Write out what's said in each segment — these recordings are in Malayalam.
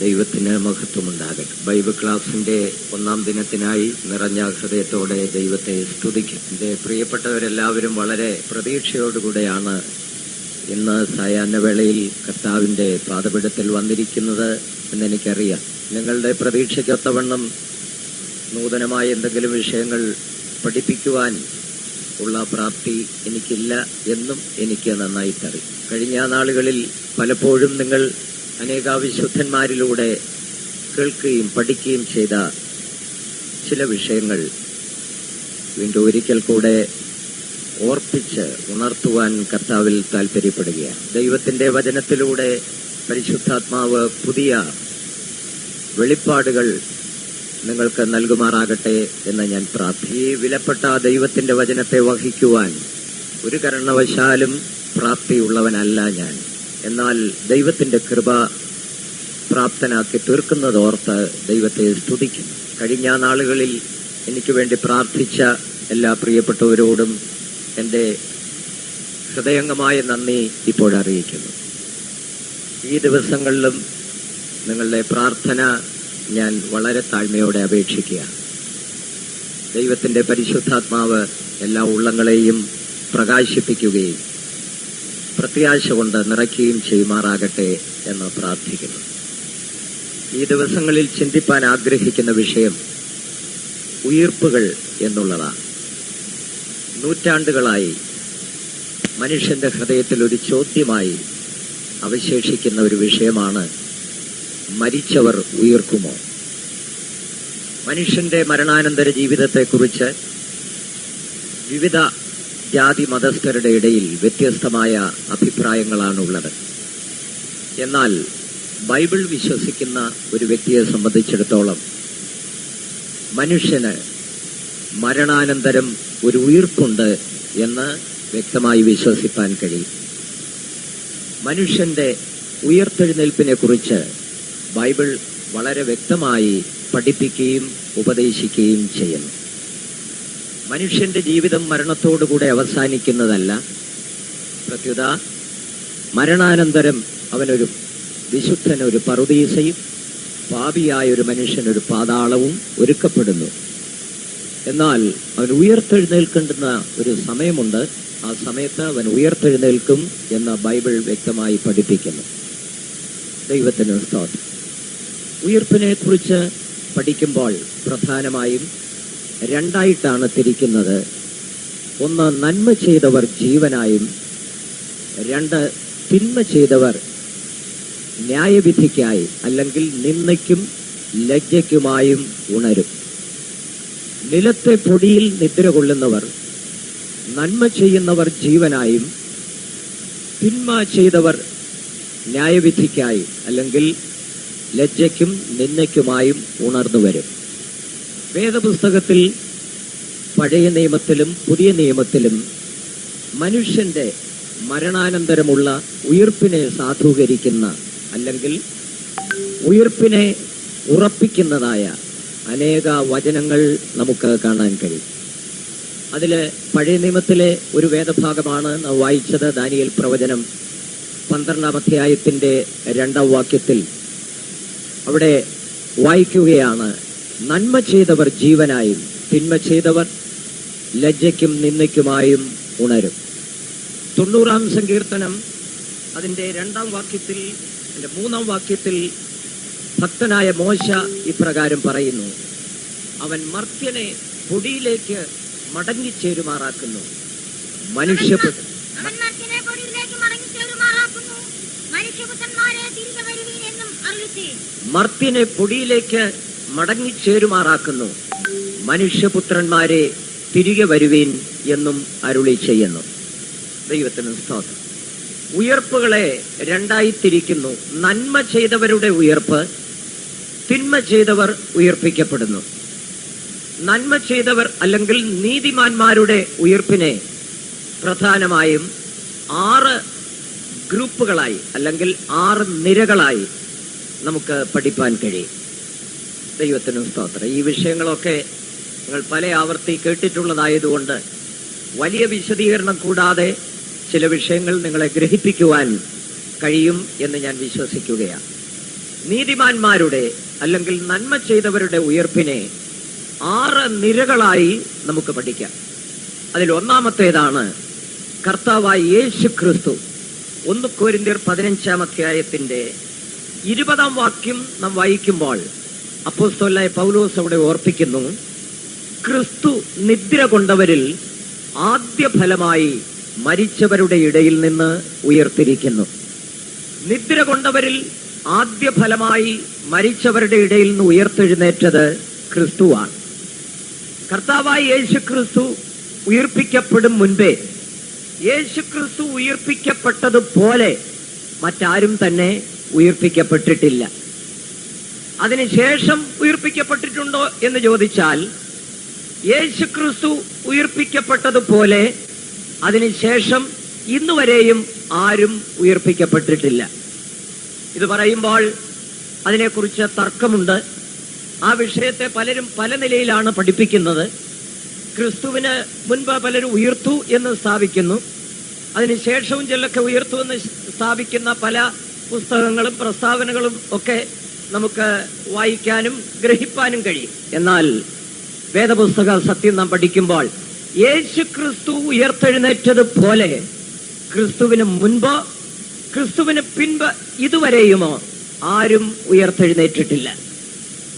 ദൈവത്തിന് മഹത്വമുണ്ടാകട്ടെ. ബൈബിൾ ക്ലാസിന്റെ ഒന്നാം ദിനത്തിനായി നിറഞ്ഞ ഹൃദയത്തോടെ ദൈവത്തെ സ്തുതിക്കും. എന്റെ പ്രിയപ്പെട്ടവരെല്ലാവരും വളരെ പ്രതീക്ഷയോടുകൂടെയാണ് ഇന്ന് സായാഹ്നവേളയിൽ കർത്താവിന്റെ പാതപിടത്തിൽ വന്നിരിക്കുന്നത് എന്നെനിക്കറിയാം. നിങ്ങളുടെ പ്രതീക്ഷയ്ക്കൊത്തവണ്ണം നൂതനമായ എന്തെങ്കിലും വിഷയങ്ങൾ പഠിപ്പിക്കുവാൻ ഉള്ള പ്രാപ്തി എനിക്കില്ല എന്നും എനിക്ക് നന്നായിട്ടറിയും കഴിഞ്ഞ നാളുകളിൽ പലപ്പോഴും നിങ്ങൾ അനേകാവിശുദ്ധന്മാരിലൂടെ കേൾക്കുകയും പഠിക്കുകയും ചെയ്ത ചില വിഷയങ്ങൾ വീണ്ടും ഒരിക്കൽ കൂടെ ഓർപ്പിച്ച് ഉണർത്തുവാൻ കർത്താവിൽ താൽപ്പര്യപ്പെടുകയാണ് ദൈവത്തിന്റെ വചനത്തിലൂടെ പരിശുദ്ധാത്മാവ് പുതിയ വെളിപ്പാടുകൾ നിങ്ങൾക്ക് നൽകുമാറാകട്ടെ എന്ന് ഞാൻ പ്രാർത്ഥി ഈ വിലപ്പെട്ട ദൈവത്തിന്റെ വചനത്തെ വഹിക്കുവാൻ ഒരു കാരണവശാലും പ്രാപ്തിയുള്ളവനല്ല ഞാൻ. എന്നാൽ ദൈവത്തിന്റെ കൃപ പ്രാപ്തനാക്കി തീർക്കുന്നതോർത്ത് ദൈവത്തെ സ്തുതിക്കുന്നു. കഴിഞ്ഞ നാളുകളിൽ എനിക്ക് വേണ്ടി പ്രാർത്ഥിച്ച എല്ലാ പ്രിയപ്പെട്ടവരോടും എന്റെ ഹൃദയംഗമായ നന്ദി ഇപ്പോഴറിയിക്കുന്നു ഈ ദിവസങ്ങളിലും നിങ്ങളുടെ പ്രാർത്ഥന ഞാൻ വളരെ താഴ്മയോടെ അപേക്ഷിക്കുകയാണ്. ദൈവത്തിന്റെ പരിശുദ്ധാത്മാവ് എല്ലാ ഉള്ളങ്ങളെയും പ്രകാശിപ്പിക്കുകയും പ്രത്യാശ കൊണ്ട് നിറയ്ക്കുകയും ചെയ്യുമാറാകട്ടെ എന്ന് പ്രാർത്ഥിക്കുന്നു. ഈ ദിവസങ്ങളിൽ ചിന്തിപ്പാൻ ആഗ്രഹിക്കുന്ന വിഷയം ഉയർപ്പുകൾ എന്നുള്ളതാണ്. നൂറ്റാണ്ടുകളായി മനുഷ്യന്റെ ഹൃദയത്തിൽ ഒരു ചോദ്യമായി അവശേഷിക്കുന്ന ഒരു വിഷയമാണ് മരിച്ചവർ ഉയർക്കുമോ? മനുഷ്യന്റെ മരണാനന്തര ജീവിതത്തെക്കുറിച്ച് വിവിധ ജാതി മതസ്ഥരുടെ ഇടയിൽ വ്യത്യസ്തമായ അഭിപ്രായങ്ങളാണുള്ളത്. എന്നാൽ ബൈബിൾ വിശ്വസിക്കുന്ന ഒരു വ്യക്തിയെ സംബന്ധിച്ചിടത്തോളം മനുഷ്യന് മരണാനന്തരം ഒരു ഉയർപ്പുണ്ട് എന്ന് വ്യക്തമായി വിശ്വസിപ്പാൻ കഴിയും. മനുഷ്യന്റെ ഉയർത്തെഴുന്നേൽപ്പിനെ കുറിച്ച് ബൈബിൾ വളരെ വ്യക്തമായി പഠിപ്പിക്കുകയും ഉപദേശിക്കുകയും ചെയ്യുന്നു. മനുഷ്യന്റെ ജീവിതം മരണത്തോടുകൂടെ അവസാനിക്കുന്നതല്ല. പ്രത്യുത മരണാനന്തരം അവനൊരു വിശുദ്ധനൊരു പറുദീസയും പാപിയായ ഒരു മനുഷ്യനൊരു പാതാളവും ഒരുക്കപ്പെടുന്നു. എന്നാൽ അവൻ ഉയർത്തെഴുന്നേൽക്കേണ്ടുന്ന ഒരു സമയമുണ്ട്. ആ സമയത്ത് അവൻ ഉയർത്തെഴുന്നേൽക്കും എന്ന് ബൈബിൾ വ്യക്തമായി പഠിപ്പിക്കുന്നു. ദൈവത്തിന് സ്തോത്രം. ഉയർപ്പിനെ കുറിച്ച് പഠിക്കുമ്പോൾ പ്രധാനമായും രണ്ടായിട്ടാണ് തിരിക്കുന്നത്. ഒന്ന് നന്മ ചെയ്തവർ ജീവനായും രണ്ട് തിന്മ ചെയ്തവർ ന്യായവിധിക്കായി അല്ലെങ്കിൽ നിന്ദയ്ക്കും ലജ്ജയ്ക്കുമായും ഉണരും. നിലത്തെ പൊടിയിൽ നിദ്ര കൊള്ളുന്നവർ നന്മ ചെയ്യുന്നവർ ജീവനായും തിന്മ ചെയ്തവർ ന്യായവിധിക്കായി അല്ലെങ്കിൽ ലജ്ജയ്ക്കും നിന്ദയ്ക്കുമായും ഉണർന്നു വരും വേദപുസ്തകത്തിൽ പഴയ നിയമത്തിലും പുതിയ നിയമത്തിലും മനുഷ്യന്റെ മരണാനന്തരമുള്ള ഉയർപ്പിനെ സാധൂകരിക്കുന്ന അല്ലെങ്കിൽ ഉയർപ്പിനെ ഉറപ്പിക്കുന്നതായ അനേക വചനങ്ങൾ നമുക്ക് കാണാൻ കഴിയും. അതിൽ പഴയ നിയമത്തിലെ ഒരു വേദഭാഗമാണ് നാം വായിച്ചത് ദാനിയൽ പ്രവചനം പന്ത്രണ്ടാം അധ്യായത്തിന്റെ രണ്ടാം വാക്യത്തിൽ. അവിടെ വായിക്കുകയാണ് നന്മ ചെയ്തവർ ജീവനായും തിന്മ ചെയ്തവർ ലജ്ജയ്ക്കും നിന്ദയ്ക്കുമായും ഉണരും. തൊണ്ണൂറാം സങ്കീർത്തനം അതിന്റെ രണ്ടാം വാക്യത്തിൽ അതിന്റെ മൂന്നാം വാക്യത്തിൽ ഭക്തനായ മോശ ഇപ്രകാരം പറയുന്നു അവൻ മർത്യനെ പൊടിയിലേക്ക് മടങ്ങിച്ചേരുമാറാക്കുന്നു. മനുഷ്യപുത്ര അവൻ മർത്യനെ പൊടിയിലേക്ക് മടങ്ങിച്ചേരുമാറാക്കുന്നു. മനുഷ്യപുത്രന്മാരെ തിരികെ വരുവീൻ എന്നും അരുളി ചെയ്യുന്നു. ദൈവത്തിന് സ്തോത്രം. ഉയർപ്പുകളെ രണ്ടായി തിരിക്കുന്നു നന്മ ചെയ്തവരുടെ ഉയർപ്പ് തിന്മ ചെയ്തവർ ഉയർപ്പിക്കപ്പെടുന്നു. നന്മ ചെയ്തവർ അല്ലെങ്കിൽ നീതിമാന്മാരുടെ ഉയർപ്പിനെ പ്രധാനമായും ആറ് ഗ്രൂപ്പുകളായി അല്ലെങ്കിൽ ആറ് നിരകളായി നമുക്ക് പഠിപ്പാൻ കഴിയും. ദൈവത്തിന് സ്തോത്രം. ഈ വിഷയങ്ങളൊക്കെ നിങ്ങൾ പല ആവർത്തി കേട്ടിട്ടുള്ളതായതുകൊണ്ട് വലിയ വിശദീകരണം കൂടാതെ ചില വിഷയങ്ങൾ നിങ്ങളെ ഗ്രഹിപ്പിക്കുവാൻ കഴിയും എന്ന് ഞാൻ വിശ്വസിക്കുകയാണ്. നീതിമാന്മാരുടെ അല്ലെങ്കിൽ നന്മ ചെയ്തവരുടെ ഉയർപ്പിനെ ആറ് നിരകളായി നമുക്ക് പഠിക്കാം. അതിൽ ഒന്നാമത്തേതാണ് കർത്താവായ യേശു ക്രിസ്തു ഒന്ന് കോരിന്തിർ പതിനഞ്ചാം അധ്യായത്തിന്റെ ഇരുപതാം വാക്യം നാം വായിക്കുമ്പോൾ അപ്പോസ്തലനായ പൗലോസ് അവിടെ ഓർപ്പിക്കുന്നു ക്രിസ്തു നിദ്ര കൊണ്ടവരിൽ ആദ്യ ഫലമായി മരിച്ചവരുടെ ഇടയിൽ നിന്ന് ഉയർത്തിരിക്കുന്നു. നിദ്ര കൊണ്ടവരിൽ ആദ്യ ഫലമായി മരിച്ചവരുടെ ഇടയിൽ നിന്ന് ഉയർത്തെഴുന്നേറ്റത് ക്രിസ്തുവാണ്. കർത്താവായ യേശു ക്രിസ്തു ഉയർപ്പിക്കപ്പെടും മുൻപേ യേശു ക്രിസ്തു ഉയർപ്പിക്കപ്പെട്ടതുപോലെ മറ്റാരും തന്നെ ഉയർപ്പിക്കപ്പെട്ടിട്ടില്ല. അതിനുശേഷം ഉയർപ്പിക്കപ്പെട്ടിട്ടുണ്ടോ എന്ന് ചോദിച്ചാൽ യേശു ക്രിസ്തു ഉയർപ്പിക്കപ്പെട്ടതുപോലെ അതിനുശേഷം ഇന്നുവരെയും ആരും ഉയർപ്പിക്കപ്പെട്ടിട്ടില്ല. ഇത് പറയുമ്പോൾ അതിനെക്കുറിച്ച് തർക്കമുണ്ട്. ആ വിഷയത്തെ പലരും പല നിലയിലാണ് പഠിപ്പിക്കുന്നത്. ക്രിസ്തുവിന് മുൻപ് പലരും ഉയർത്തു എന്ന് സ്ഥാപിക്കുന്നു. അതിനുശേഷവും ചിലൊക്കെ ഉയർത്തു എന്ന് സ്ഥാപിക്കുന്ന പല പുസ്തകങ്ങളും പ്രസ്താവനകളും ഒക്കെ നമുക്ക് വായിക്കാനും ഗ്രഹിപ്പാനും കഴിയും. എന്നാൽ വേദപുസ്തക സത്യം നാം പഠിക്കുമ്പോൾ യേശു ക്രിസ്തു ഉയർത്തെഴുന്നേറ്റത് പോലെ ക്രിസ്തുവിന് മുൻപ് ക്രിസ്തുവിന് പിൻപ് ഇതുവരെയുമോ ആരും ഉയർത്തെഴുന്നേറ്റിട്ടില്ല.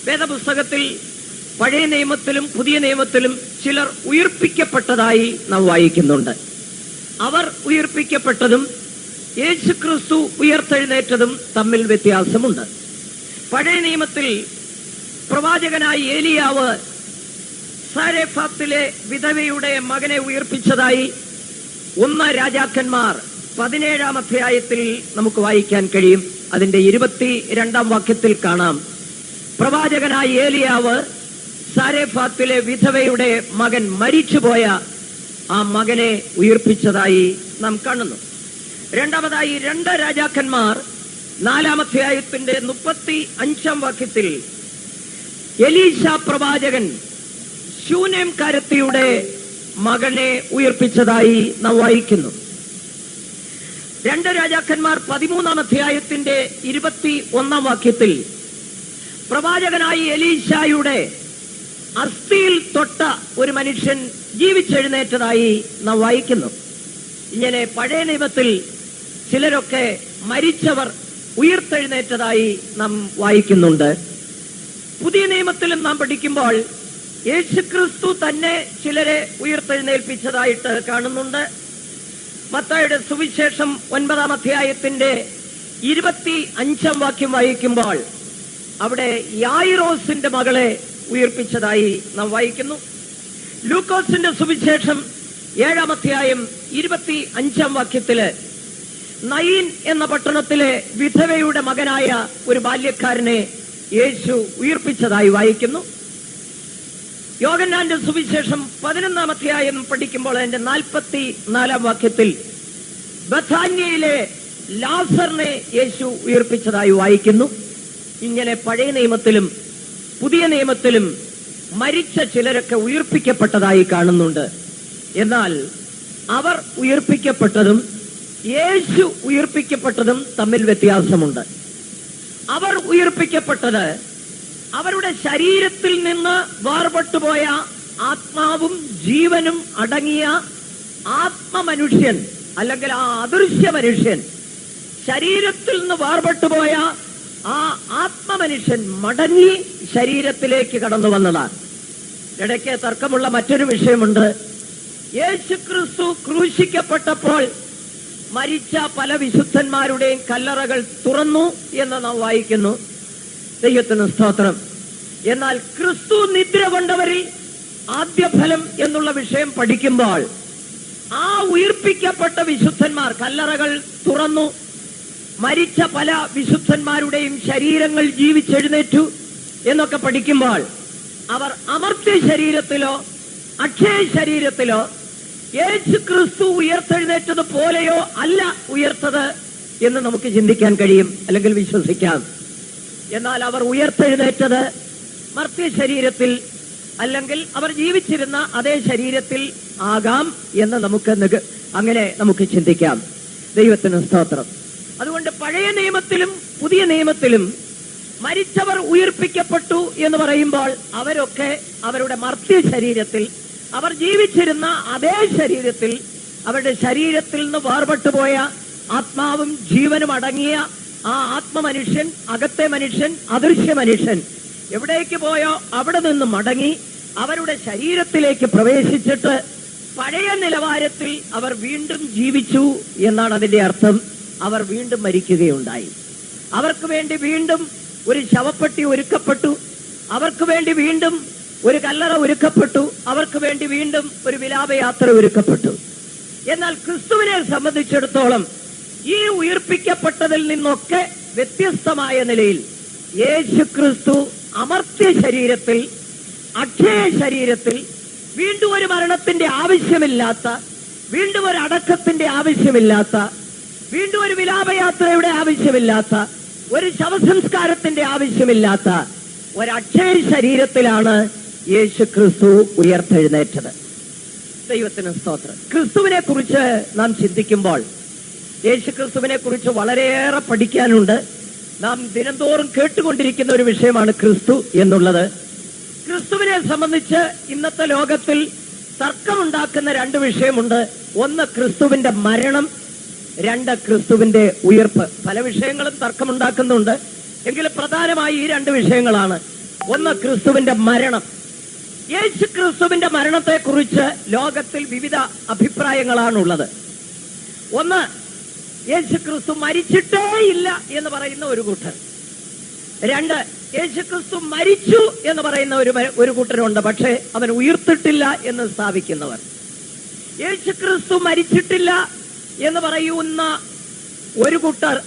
വേദപുസ്തകത്തിൽ പഴയ നിയമത്തിലും പുതിയ നിയമത്തിലും ചിലർ ഉയർപ്പിക്കപ്പെട്ടതായി നാം വായിക്കുന്നുണ്ട്. അവർ ഉയർപ്പിക്കപ്പെട്ടതും യേശു ക്രിസ്തു ഉയർത്തെഴുന്നേറ്റതും തമ്മിൽ വ്യത്യാസമുണ്ട്. പഴയ നിയമത്തിൽ പ്രവാചകനായി ഏലിയാവ് സാരേഫാത്തിലെ വിധവയുടെ മകനെ ഉയർപ്പിച്ചതായി ഒന്ന് രാജാക്കന്മാർ പതിനേഴാം അധ്യായത്തിൽ നമുക്ക് വായിക്കാൻ കഴിയും. അതിന്റെ ഇരുപത്തി രണ്ടാം വാക്യത്തിൽ കാണാം. പ്രവാചകനായ ഏലിയാവ് സാരേഫാത്തിലെ വിധവയുടെ മകൻ മരിച്ചുപോയ ആ മകനെ ഉയർപ്പിച്ചതായി നാം കാണുന്നു. രണ്ടാമതായി രണ്ട് രാജാക്കന്മാർ നാലാം അധ്യായത്തിന്റെ മുപ്പത്തി അഞ്ചാം വാക്യത്തിൽ എലീശ പ്രവാചകൻ ശൂനേം കരത്തിയുടെ മകനെ ഉയർപ്പിച്ചതായി നാം വായിക്കുന്നു. രണ്ട് രാജാക്കന്മാർ പതിമൂന്നാം അധ്യായത്തിന്റെ ഇരുപത്തി ഒന്നാം വാക്യത്തിൽ പ്രവാചകനായി എലീശായുടെ അസ്ഥിയിൽ തൊട്ട ഒരു മനുഷ്യൻ ജീവിച്ചെഴുന്നേറ്റതായി നാം വായിക്കുന്നു. ഇങ്ങനെ പഴയ നിയമത്തിൽ ചിലരൊക്കെ മരിച്ചവർ ഉയർത്തെഴുന്നേറ്റതായി നാം വായിക്കുന്നുണ്ട്. പുതിയ നിയമത്തിലും നാം പഠിക്കുമ്പോൾ യേശുക്രിസ്തു തന്നെ ചിലരെ ഉയർത്തെഴുന്നേൽപ്പിച്ചതായിട്ട് കാണുന്നുണ്ട്. മത്തായുടെ സുവിശേഷം ഒൻപതാം അധ്യായത്തിന്റെ ഇരുപത്തി അഞ്ചാം വാക്യം വായിക്കുമ്പോൾ അവിടെ യായിറോസിന്റെ മകളെ ഉയർപ്പിച്ചതായി നാം വായിക്കുന്നു. ലൂക്കോസിന്റെ സുവിശേഷം ഏഴാം അധ്യായം ഇരുപത്തി അഞ്ചാം വാക്യത്തിൽ നയീൻ എന്ന പട്ടണത്തിലെ വിധവയുടെ മകനായ ഒരു ബാല്യക്കാരനെ യേശു ഉയർപ്പിച്ചതായി വായിക്കുന്നു. യോഗന്നാന്റെ സുവിശേഷം പതിനൊന്നാം അധ്യായം പഠിക്കുമ്പോൾ അതിന്റെ നാൽപ്പത്തി നാലാം വാക്യത്തിൽ ബഥാന്യയിലെ ലാസറിനെ യേശു ഉയർപ്പിച്ചതായി വായിക്കുന്നു. ഇങ്ങനെ പഴയ നിയമത്തിലും പുതിയ നിയമത്തിലും മരിച്ച ചിലരൊക്കെ ഉയർപ്പിക്കപ്പെട്ടതായി കാണുന്നുണ്ട്. എന്നാൽ അവർ ഉയർപ്പിക്കപ്പെട്ടതും യേശു ഉയർപ്പിക്കപ്പെട്ടതും തമ്മിൽ വ്യത്യാസമുണ്ട്. അവർ ഉയർപ്പിക്കപ്പെട്ടത് അവരുടെ ശരീരത്തിൽ നിന്ന് വേർപെട്ടുപോയ ആത്മാവും ജീവനും അടങ്ങിയ ആത്മമനുഷ്യൻ അല്ലെങ്കിൽ ആ അദൃശ്യ മനുഷ്യൻ ശരീരത്തിൽ നിന്ന് വേർപെട്ടുപോയ ആ ആത്മമനുഷ്യൻ മടങ്ങി ശരീരത്തിലേക്ക് കടന്നു വന്നതാണ്. ഇടയ്ക്ക് തർക്കമുള്ള മറ്റൊരു വിഷയമുണ്ട്. യേശു ക്രിസ്തു ക്രൂശിക്കപ്പെട്ടപ്പോൾ മരിച്ച പല വിശുദ്ധന്മാരുടെയും കല്ലറകൾ തുറന്നു എന്ന് നാം വായിക്കുന്നു. ദൈവത്തിന് സ്തോത്രം. എന്നാൽ ക്രിസ്തു നിദ്ര കൊണ്ടവരിൽ ആദ്യ ഫലം എന്നുള്ള വിഷയം പഠിക്കുമ്പോൾ ആ ഉയർപ്പിക്കപ്പെട്ട വിശുദ്ധന്മാർ കല്ലറകൾ തുറന്നു മരിച്ച പല വിശുദ്ധന്മാരുടെയും ശരീരങ്ങൾ ജീവിച്ചെഴുന്നേറ്റു എന്നൊക്കെ പഠിക്കുമ്പോൾ അവർ അമർത്യ ശരീരത്തിലോ അക്ഷയ ശരീരത്തിലോ യേശു ക്രിസ്തു ഉയർത്തെഴുന്നേറ്റത് പോലെയോ അല്ല ഉയർത്തത് എന്ന് നമുക്ക് ചിന്തിക്കാൻ കഴിയും അല്ലെങ്കിൽ വിശ്വസിക്കാം. എന്നാൽ അവർ ഉയർത്തെഴുന്നേറ്റത് മർത്യ ശരീരത്തിൽ അല്ലെങ്കിൽ അവർ ജീവിച്ചിരുന്ന അതേ ശരീരത്തിൽ ആകാം എന്ന് നമുക്ക് അങ്ങനെ നമുക്ക് ചിന്തിക്കാം. ദൈവത്തിന് സ്തോത്രം. അതുകൊണ്ട് പഴയ നിയമത്തിലും പുതിയ നിയമത്തിലും മരിച്ചവർ ഉയർപ്പിക്കപ്പെട്ടു എന്ന് പറയുമ്പോൾ അവരൊക്കെ അവരുടെ മർത്യ ശരീരത്തിൽ അവർ ജീവിച്ചിരുന്ന അതേ ശരീരത്തിൽ അവരുടെ ശരീരത്തിൽ നിന്ന് വേർപെട്ടു പോയ ആത്മാവും ജീവനും അടങ്ങിയ ആ ആത്മമനുഷ്യൻ അകത്തെ മനുഷ്യൻ അദൃശ്യ മനുഷ്യൻ എവിടേക്ക് പോയോ അവിടെ നിന്ന് മടങ്ങി അവരുടെ ശരീരത്തിലേക്ക് പ്രവേശിച്ചിട്ട് പഴയ നിലവാരത്തിൽ അവർ വീണ്ടും ജീവിച്ചു എന്നാണ് അതിന്റെ അർത്ഥം. അവർ വീണ്ടും മരിക്കുകയുണ്ടായി. അവർക്ക് വേണ്ടി വീണ്ടും ഒരു ശവപ്പെട്ടി ഒരുക്കപ്പെട്ടു. അവർക്ക് വേണ്ടി വീണ്ടും ഒരു കല്ലറ ഒരുക്കപ്പെട്ടു. അവർക്ക് വേണ്ടി വീണ്ടും ഒരു വിലാപയാത്ര ഒരുക്കപ്പെട്ടു. എന്നാൽ ക്രിസ്തുവിനെ സംബന്ധിച്ചിടത്തോളം ഈ ഉയർപ്പിക്കപ്പെട്ടതിൽ നിന്നൊക്കെ വ്യത്യസ്തമായ നിലയിൽ യേശു ക്രിസ്തു അമർത്യ ശരീരത്തിൽ അക്ഷയ ശരീരത്തിൽ വീണ്ടും ഒരു മരണത്തിന്റെ ആവശ്യമില്ലാത്ത വീണ്ടും ഒരു അടക്കത്തിന്റെ ആവശ്യമില്ലാത്ത വീണ്ടും ഒരു വിലാപയാത്രയുടെ ആവശ്യമില്ലാത്ത ഒരു ശവസംസ്കാരത്തിന്റെ ആവശ്യമില്ലാത്ത ഒരക്ഷയ ശരീരത്തിലാണ് യേശു ക്രിസ്തു ഉയർത്തെഴുന്നേറ്റത്. ദൈവത്തിന് സ്തോത്രം. ക്രിസ്തുവിനെ കുറിച്ച് നാം ചിന്തിക്കുമ്പോൾ യേശു ക്രിസ്തുവിനെ കുറിച്ച് വളരെയേറെ പഠിക്കാനുണ്ട്. നാം ദിനംതോറും കേട്ടുകൊണ്ടിരിക്കുന്ന ഒരു വിഷയമാണ് ക്രിസ്തു എന്നുള്ളത്. ക്രിസ്തുവിനെ സംബന്ധിച്ച് ഇന്നത്തെ ലോകത്തിൽ തർക്കമുണ്ടാക്കുന്ന രണ്ട് വിഷയമുണ്ട്. ഒന്ന് ക്രിസ്തുവിന്റെ മരണം രണ്ട് ക്രിസ്തുവിന്റെ ഉയർപ്പ്. പല വിഷയങ്ങളും തർക്കമുണ്ടാക്കുന്നുണ്ട്. എങ്കിലും പ്രധാനമായി ഈ രണ്ട് വിഷയങ്ങളാണ്. ഒന്ന് ക്രിസ്തുവിന്റെ മരണം. യേശു ക്രിസ്തുവിന്റെ മരണത്തെക്കുറിച്ച് ലോകത്തിൽ വിവിധ അഭിപ്രായങ്ങളാണുള്ളത്. ഒന്ന് യേശു ക്രിസ്തു മരിച്ചിട്ടേ ഇല്ല എന്ന് പറയുന്ന ഒരു കൂട്ടർ. രണ്ട് യേശു ക്രിസ്തു മരിച്ചു എന്ന് പറയുന്ന ഒരു ഒരു കൂട്ടരുണ്ട് പക്ഷേ അവൻ ഉയർത്തിട്ടില്ല എന്ന് സ്ഥാപിക്കുന്നവർ. യേശു ക്രിസ്തു മരിച്ചിട്ടില്ല എന്ന് പറയുന്ന ഒരു കൂട്ടർ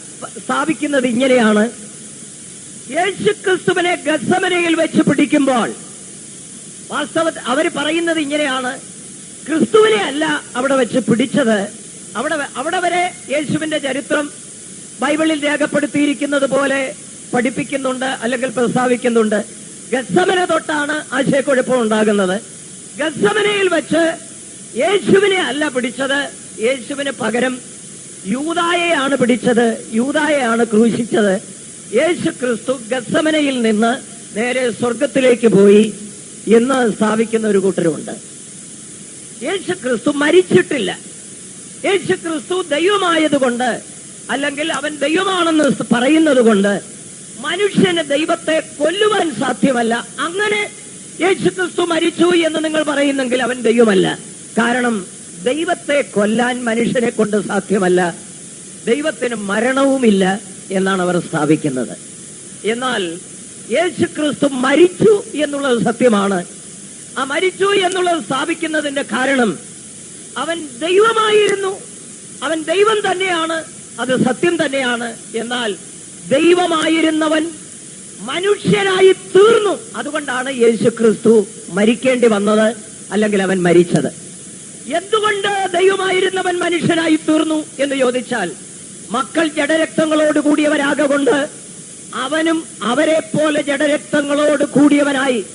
സ്ഥാപിക്കുന്നത് ഇങ്ങനെയാണ്. യേശു ക്രിസ്തുവിനെ ഗസമനയിൽ വെച്ച് പിടിക്കുമ്പോൾ വാസ്തവത്തിൽ അവർ പറയുന്നത് ഇങ്ങനെയാണ്. ക്രിസ്തുവിനെ അല്ല അവിടെ വെച്ച് പിടിച്ചത്. അവിടെ അവിടെ വരെ യേശുവിന്റെ ചരിത്രം ബൈബിളിൽ രേഖപ്പെടുത്തിയിരിക്കുന്നത് പോലെ പഠിപ്പിക്കുന്നുണ്ട് അല്ലെങ്കിൽ പ്രസ്താവിക്കുന്നുണ്ട്. ഗസമന തൊട്ടാണ് ആശയക്കുഴപ്പം ഉണ്ടാകുന്നത്. ഗസമനയിൽ വെച്ച് യേശുവിനെ അല്ല പിടിച്ചത്. യേശുവിന് പകരം യൂതായെയാണ് പിടിച്ചത്. യൂതായെയാണ് ക്രൂശിച്ചത്. യേശു ക്രിസ്തു ഗസമനയിൽ നിന്ന് നേരെ സ്വർഗത്തിലേക്ക് പോയി. എന്ന് സ്ഥാപിക്കുന്ന ഒരു കൂട്ടരുമുണ്ട്. യേശു ക്രിസ്തു മരിച്ചിട്ടില്ല. യേശു ക്രിസ്തു ദൈവമായതുകൊണ്ട് അല്ലെങ്കിൽ അവൻ ദൈവമാണെന്ന് പറയുന്നത് കൊണ്ട് മനുഷ്യന് ദൈവത്തെ കൊല്ലുവാൻ സാധ്യമല്ല. അങ്ങനെ യേശു ക്രിസ്തു മരിച്ചു എന്ന് നിങ്ങൾ പറയുന്നെങ്കിൽ അവൻ ദൈവമല്ല. കാരണം ദൈവത്തെ കൊല്ലാൻ മനുഷ്യനെ കൊണ്ട് സാധ്യമല്ല. ദൈവത്തിന് മരണവുമില്ല എന്നാണ് അവർ സ്ഥാപിക്കുന്നത്. എന്നാൽ യേശു ക്രിസ്തു മരിച്ചു എന്നുള്ളത് സത്യമാണ്. ആ മരിച്ചു എന്നുള്ളത് സ്ഥാപിക്കുന്നതിന്റെ കാരണം അവൻ ദൈവമായിരുന്നു. അവൻ ദൈവം തന്നെയാണ്. അത് സത്യം തന്നെയാണ്. എന്നാൽ ദൈവമായിരുന്നവൻ മനുഷ്യനായി തീർന്നു. അതുകൊണ്ടാണ് യേശു ക്രിസ്തു മരിക്കേണ്ടി വന്നത് അല്ലെങ്കിൽ അവൻ മരിച്ചത്. എന്തുകൊണ്ട് ദൈവമായിരുന്നവൻ മനുഷ്യനായി തീർന്നു എന്ന് ചോദിച്ചാൽ മക്കൾ ജഡരക്തങ്ങളോട് കൂടിയവരാകൊണ്ട് അവനും അവരെ പോലെ ജഡരക്തങ്ങളോട് കൂടിയവനായി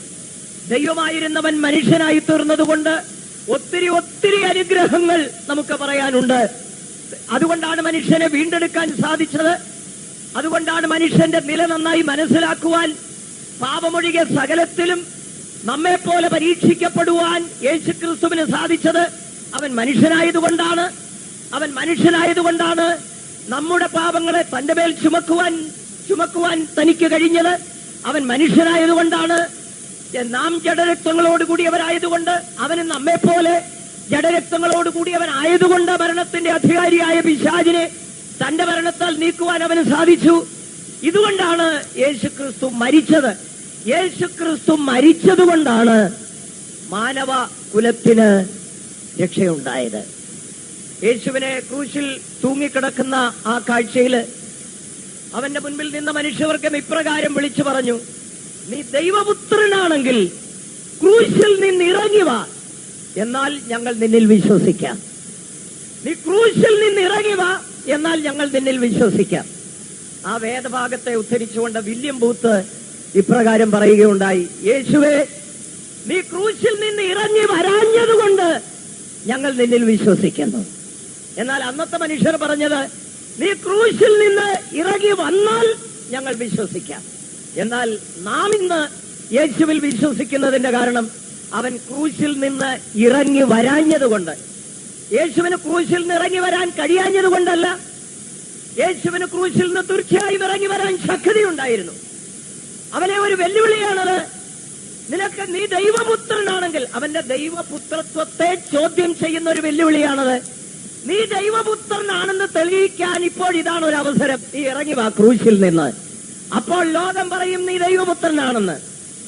ദൈവമായിരുന്നവൻ മനുഷ്യനായി തീർന്നതുകൊണ്ട് ഒത്തിരി ഒത്തിരി അനുഗ്രഹങ്ങൾ നമുക്ക് പറയാനുണ്ട്. അതുകൊണ്ടാണ് മനുഷ്യനെ വീണ്ടെടുക്കാൻ സാധിച്ചത്. അതുകൊണ്ടാണ് മനുഷ്യന്റെ നില നന്നായി മനസ്സിലാക്കുവാൻ പാപമൊഴികെ സകലത്തിലും നമ്മെ പോലെ പരീക്ഷിക്കപ്പെടുവാൻ യേശു ക്രിസ്തുവിന് സാധിച്ചത് അവൻ മനുഷ്യനായതുകൊണ്ടാണ്. അവൻ മനുഷ്യനായതുകൊണ്ടാണ് നമ്മുടെ പാപങ്ങളെ തന്റെ മേൽ ചുമക്കുവാൻ ചുമക്കുവാൻ തനിക്ക് കഴിഞ്ഞത് അവൻ മനുഷ്യനായതുകൊണ്ടാണ്. നാം ജഡരക്തങ്ങളോട് കൂടിയവരായതുകൊണ്ട് അവന് നമ്മെ പോലെ ജഡരക്തങ്ങളോട് കൂടിയവൻ ആയതുകൊണ്ട് മരണത്തിന്റെ അധികാരിയായ പിശാജിനെ തന്റെ മരണത്താൽ നീക്കുവാൻ അവന് സാധിച്ചു. ഇതുകൊണ്ടാണ് യേശു ക്രിസ്തു മരിച്ചത്. യേശു ക്രിസ്തു മരിച്ചതുകൊണ്ടാണ് മാനവ കുലത്തിന് രക്ഷയുണ്ടായത്. യേശുവിനെ ക്രൂശിൽ തൂങ്ങിക്കിടക്കുന്ന ആ കാഴ്ചയിൽ അവന്റെ മുൻപിൽ നിന്ന മനുഷ്യവർഗം ഇപ്രകാരം വിളിച്ചു പറഞ്ഞു നീ ദൈവപുത്രനാണെങ്കിൽ ക്രൂശിൽ നിന്ന് ഇറങ്ങി വാ. എന്നാൽ ഞങ്ങൾ നിന്നിൽ വിശ്വസിക്കാം. നീ ക്രൂശിൽ നിന്ന് ഇറങ്ങി വാ എന്നാൽ ഞങ്ങൾ നിന്നിൽ വിശ്വസിക്കാം. ആ വേദഭാഗത്തെ ഉദ്ധരിച്ചുകൊണ്ട് വില്യം ബൂത്ത് ഇപ്രകാരം പറയുകയുണ്ടായി യേശുവേ നീ ക്രൂശിൽ നിന്ന് ഇറങ്ങി വരാഞ്ഞതുകൊണ്ട് ഞങ്ങൾ നിന്നിൽ വിശ്വസിക്കുന്നു. എന്നാൽ അന്നത്തെ മനുഷ്യർ പറഞ്ഞത് നീ ക്രൂശിൽ നിന്ന് ഇറങ്ങി വന്നാൽ ഞങ്ങൾ വിശ്വസിക്കാം. എന്നാൽ നാം ഇന്ന് യേശുവിൽ വിശ്വസിക്കുന്നതിന്റെ കാരണം അവൻ ക്രൂശിൽ നിന്ന് ഇറങ്ങി വരാഞ്ഞതുകൊണ്ട്. യേശുവിന് ക്രൂശിൽ നിന്ന് ഇറങ്ങി വരാൻ കഴിയാഞ്ഞത് കൊണ്ടല്ല യേശുവിന് ക്രൂശിൽ നിന്ന് തീർച്ചയായും ഇറങ്ങി വരാൻ ശക്തിയുണ്ടായിരുന്നു. അവനെ ഒരു വെല്ലുവിളിയാണത് നിനക്ക് നീ ദൈവപുത്രനാണെങ്കിൽ അവന്റെ ദൈവപുത്രത്വത്തെ ചോദ്യം ചെയ്യുന്ന ഒരു വെല്ലുവിളിയാണത്. നീ ദൈവപുത്രനാണെന്ന് തെളിയിക്കാൻ ഇപ്പോൾ ഇതാണ് ഒരു അവസരം നീ ഇറങ്ങി വാ ക്രൂശിൽ നിന്ന്. അപ്പോൾ ലോകം പറയും നീ ദൈവപുത്രനാണെന്ന്.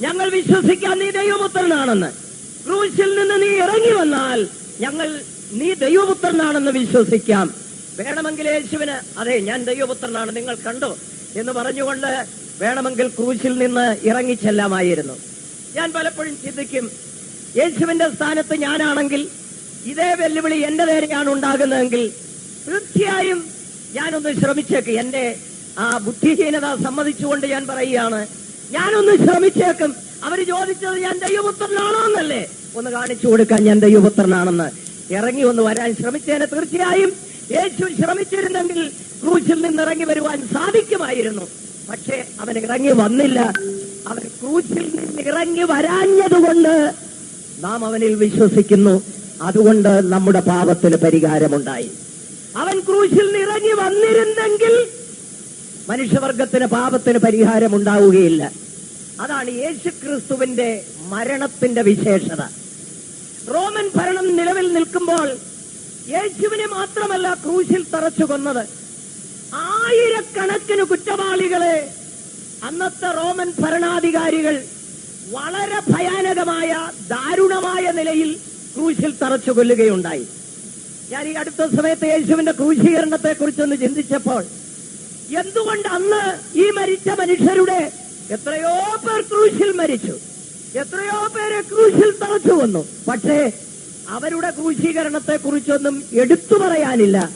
ഞങ്ങൾ വിശ്വസിക്കാൻ നീ ദൈവപുത്രനാണെന്ന്. ക്രൂശിൽ നിന്ന് നീ ഇറങ്ങി വന്നാൽ ഞങ്ങൾ നീ ദൈവപുത്രനാണെന്ന് വിശ്വസിക്കാം. വേണമെങ്കിൽ യേശുവിന് അതെ ഞാൻ ദൈവപുത്രനാണ് നിങ്ങൾ കണ്ടോ? എന്ന് പറഞ്ഞുകൊണ്ട് വേണമെങ്കിൽ ക്രൂശിൽ നിന്ന് ഇറങ്ങിച്ചെല്ലാമായിരുന്നു ഞാൻ പലപ്പോഴും ചിന്തിക്കും യേശുവിന്റെ സ്ഥാനത്ത് ഞാനാണെങ്കിൽ ഇതേ വെല്ലുവിളി എന്റെ നേരെയാണ് ഉണ്ടാകുന്നതെങ്കിൽ തീർച്ചയായും ഞാനൊന്ന് ശ്രമിച്ചേക്ക്. എന്റെ ആ ബുദ്ധിഹീനത സമ്മതിച്ചുകൊണ്ട് ഞാൻ പറയുകയാണ്. ഞാനൊന്ന് ശ്രമിച്ചേക്കും. അവർ ചോദിച്ചത് ഞാൻ ദൈവപുത്രനാണോ എന്നല്ലേ ഒന്ന് കാണിച്ചു കൊടുക്കാൻ ഞാൻ ദൈവപുത്രനാണെന്ന്. ഇറങ്ങി ഒന്ന് വരാൻ ശ്രമിച്ചേനെ തീർച്ചയായും യേശു ശ്രമിച്ചിരുന്നെങ്കിൽ ക്രൂശിൽ നിന്ന് ഇറങ്ങി വരുവാൻ സാധിക്കുമായിരുന്നു. പക്ഷേ അവൻ ഇറങ്ങി വന്നില്ല. അവൻ ക്രൂശിൽ നിന്ന് ഇറങ്ങി വരാഞ്ഞതുകൊണ്ട് നാം അവനിൽ വിശ്വസിക്കുന്നു. അതുകൊണ്ട് നമ്മുടെ പാപത്തിന് പരിഹാരമുണ്ടായി. അവൻ ക്രൂശിൽ നിറഞ്ഞു വന്നിരുന്നെങ്കിൽ മനുഷ്യവർഗത്തിന് പാപത്തിന് പരിഹാരം ഉണ്ടാവുകയില്ല അതാണ് യേശു ക്രിസ്തുവിന്റെ മരണത്തിന്റെ വിശേഷത. റോമൻ ഭരണം നിലവിൽ നിൽക്കുമ്പോൾ യേശുവിനെ മാത്രമല്ല ക്രൂശിൽ തറച്ചു കൊന്നത്. ആയിരക്കണക്കിന് കുറ്റവാളികളെ അന്നത്തെ റോമൻ ഭരണാധികാരികൾ വളരെ ഭയാനകമായ ദാരുണമായ നിലയിൽ ക്രൂശിൽ തറച്ചു കൊല്ലുകയുണ്ടായി. ഞാൻ ഈ അടുത്ത സമയത്ത് യേശുവിന്റെ ക്രൂശീകരണത്തെ കുറിച്ചൊന്ന് ചിന്തിച്ചപ്പോൾ എന്തുകൊണ്ട് അന്ന് ഈ മരിച്ച മനുഷ്യരുടെ എത്രയോ പേർ ക്രൂശിൽ മരിച്ചു എത്രയോ പേരെ ക്രൂശിൽ തറച്ചു വന്നു പക്ഷേ അവരുടെ ക്രൂശീകരണത്തെ കുറിച്ചൊന്നും എടുത്തു പറയാനില്ല.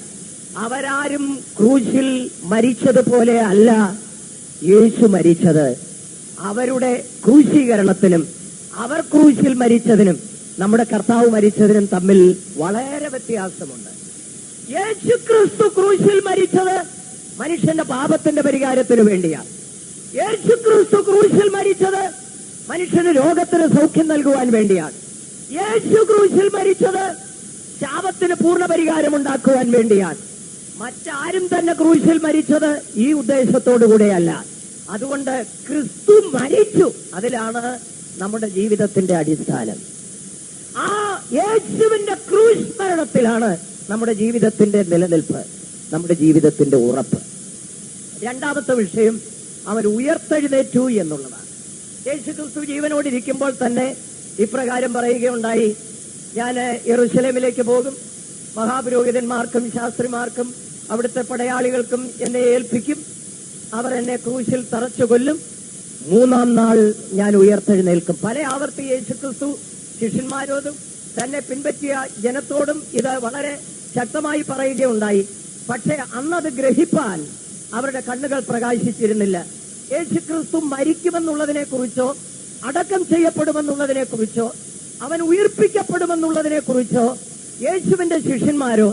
അവരാരും ക്രൂശിൽ മരിച്ചതുപോലെ അല്ല യേശു മരിച്ചത്. അവരുടെ ക്രൂശീകരണത്തിനും അവർ ക്രൂശിൽ മരിച്ചതിനും നമ്മുടെ കർത്താവ് മരിച്ചതിനും തമ്മിൽ വളരെ വ്യത്യാസമുണ്ട്. യേശു ക്രിസ്തു ക്രൂശിൽ മരിച്ചത് മനുഷ്യന്റെ പാപത്തിന്റെ പരിഹാരത്തിന് വേണ്ടിയാണ്. യേശു ക്രിസ്തു ക്രൂശിൽ മരിച്ചത് മനുഷ്യന് രോഗത്തിന് സൗഖ്യം നൽകുവാൻ വേണ്ടിയാണ്. യേശു ക്രൂശിൽ മരിച്ചത് ശാപത്തിന് പൂർണ പരിഹാരം ഉണ്ടാക്കുവാൻ വേണ്ടിയാണ്. മറ്റാരും തന്നെ ക്രൂശിൽ മരിച്ചത് ഈ ഉദ്ദേശത്തോടു കൂടെയല്ല. അതുകൊണ്ട് ക്രിസ്തു മരിച്ചു. അതിലാണ് നമ്മുടെ ജീവിതത്തിന്റെ അടിസ്ഥാനം. യേശുവിന്റെ ക്രൂശ് മരണത്തിലാണ് നമ്മുടെ ജീവിതത്തിന്റെ നിലനിൽപ്പ് നമ്മുടെ ജീവിതത്തിന്റെ ഉറപ്പ്. രണ്ടാമത്തെ വിഷയം അവൻ ഉയർത്തെഴുന്നേറ്റു എന്നുള്ളതാണ്. യേശു ക്രിസ്തു ജീവനോടിരിക്കുമ്പോൾ തന്നെ ഇപ്രകാരം പറയുകയുണ്ടായി ഞാൻ എറുസലേമിലേക്ക് പോകും മഹാപുരോഹിതന്മാർക്കും ശാസ്ത്രിമാർക്കും അവിടുത്തെ പടയാളികൾക്കും എന്നെ ഏൽപ്പിക്കും അവർ എന്നെ ക്രൂശിൽ തറച്ചു കൊല്ലും മൂന്നാം നാൾ ഞാൻ ഉയർത്തെഴുന്നേൽക്കും. പല ആവർത്തി യേശു ക്രിസ്തു ശിഷ്യന്മാരോടും തന്നെ പിൻപറ്റിയ ജനത്തോടും ഇത് വളരെ ശക്തമായി പറയുകയുണ്ടായി. പക്ഷേ അന്നത് ഗ്രഹിപ്പാൻ അവരുടെ കണ്ണുകൾ പ്രകാശിച്ചിരുന്നില്ല. യേശു ക്രിസ്തു മരിക്കുമെന്നുള്ളതിനെക്കുറിച്ചോ അടക്കം ചെയ്യപ്പെടുമെന്നുള്ളതിനെക്കുറിച്ചോ അവൻ ഉയർപ്പിക്കപ്പെടുമെന്നുള്ളതിനെക്കുറിച്ചോ യേശുവിന്റെ ശിഷ്യന്മാരോ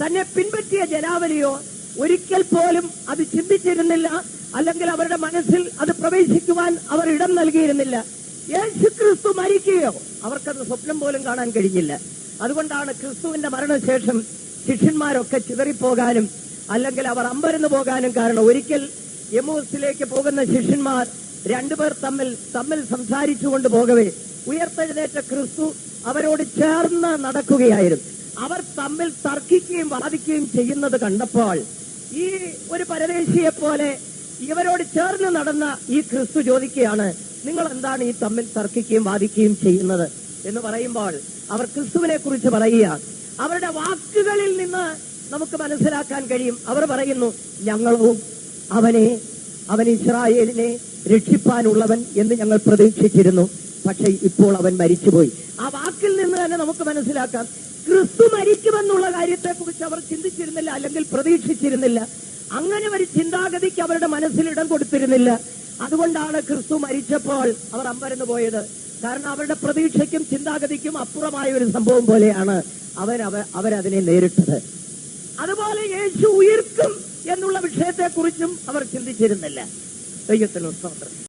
തന്നെ പിൻപറ്റിയ ജനാവലിയോ ഒരിക്കൽ പോലും അത് ചിന്തിച്ചിരുന്നില്ല. അല്ലെങ്കിൽ അവരുടെ മനസ്സിൽ അത് പ്രവേശിക്കുവാൻ അവർ ഇടം നൽകിയിരുന്നില്ല. യേശു ക്രിസ്തു മരിക്കുകയോ? അവർക്കത് സ്വപ്നം പോലും കാണാൻ കഴിഞ്ഞില്ല. അതുകൊണ്ടാണ് ക്രിസ്തുവിന്റെ മരണശേഷം ശിഷ്യന്മാരൊക്കെ ചിതറിപ്പോകാനും അല്ലെങ്കിൽ അവർ അമ്പരന്ന് പോകാനും കാരണം ഒരിക്കൽ യമൂസിലേക്ക് പോകുന്ന ശിഷ്യന്മാർ രണ്ടുപേർ തമ്മിൽ തമ്മിൽ സംസാരിച്ചുകൊണ്ട് പോകവേ ഉയർത്തെഴുന്നേറ്റ ക്രിസ്തു അവരോട് ചേർന്ന് നടക്കുകയായിരുന്നു. അവർ തമ്മിൽ തർക്കിക്കുകയും വാദിക്കുകയും ചെയ്യുന്നത് കണ്ടപ്പോൾ ഈ ഒരു പരദേശിയെ പോലെ ഇവരോട് ചേർന്ന് നടന്ന ഈ ക്രിസ്തു ചോദിക്കുകയാണ് നിങ്ങൾ എന്താണ് ഈ തമ്മിൽ തർക്കിക്കുകയും വാദിക്കുകയും ചെയ്യുന്നത് എന്ന് പറയുമ്പോൾ അവർ ക്രിസ്തുവിനെ കുറിച്ച് പറയുകയാണ്. അവരുടെ വാക്കുകളിൽ നിന്ന് നമുക്ക് മനസ്സിലാക്കാൻ കഴിയും. അവർ പറയുന്നു ഞങ്ങളും അവനെ അവൻ ഇസ്രായേലിനെ രക്ഷിപ്പാനുള്ളവൻ എന്ന് ഞങ്ങൾ പ്രതീക്ഷിച്ചിരുന്നു. പക്ഷെ ഇപ്പോൾ അവൻ മരിച്ചുപോയി. ആ വാക്കിൽ നിന്ന് തന്നെ നമുക്ക് മനസ്സിലാക്കാം. ക്രിസ്തു മരിക്കുമെന്നുള്ള കാര്യത്തെക്കുറിച്ച് അവർ ചിന്തിച്ചിരുന്നില്ല അല്ലെങ്കിൽ പ്രതീക്ഷിച്ചിരുന്നില്ല. അങ്ങനെ ഒരു ചിന്താഗതിക്ക് അവരുടെ മനസ്സിൽ ഇടം കൊടുത്തിരുന്നില്ല. അതുകൊണ്ടാണ് ക്രിസ്തു മരിച്ചപ്പോൾ അവർ അമ്പരന്ന് പോയത്. കാരണം അവരുടെ പ്രതീക്ഷയ്ക്കും ചിന്താഗതിക്കും അപ്പുറമായ ഒരു സംഭവം പോലെയാണ് അവൻ അവരതിനെ നേരിട്ടത്. അതുപോലെ യേശു ഉയർക്കും എന്നുള്ള വിഷയത്തെക്കുറിച്ചും അവർ ചിന്തിച്ചിരുന്നില്ല. ദൈവത്തിൽ സ്തോത്രം.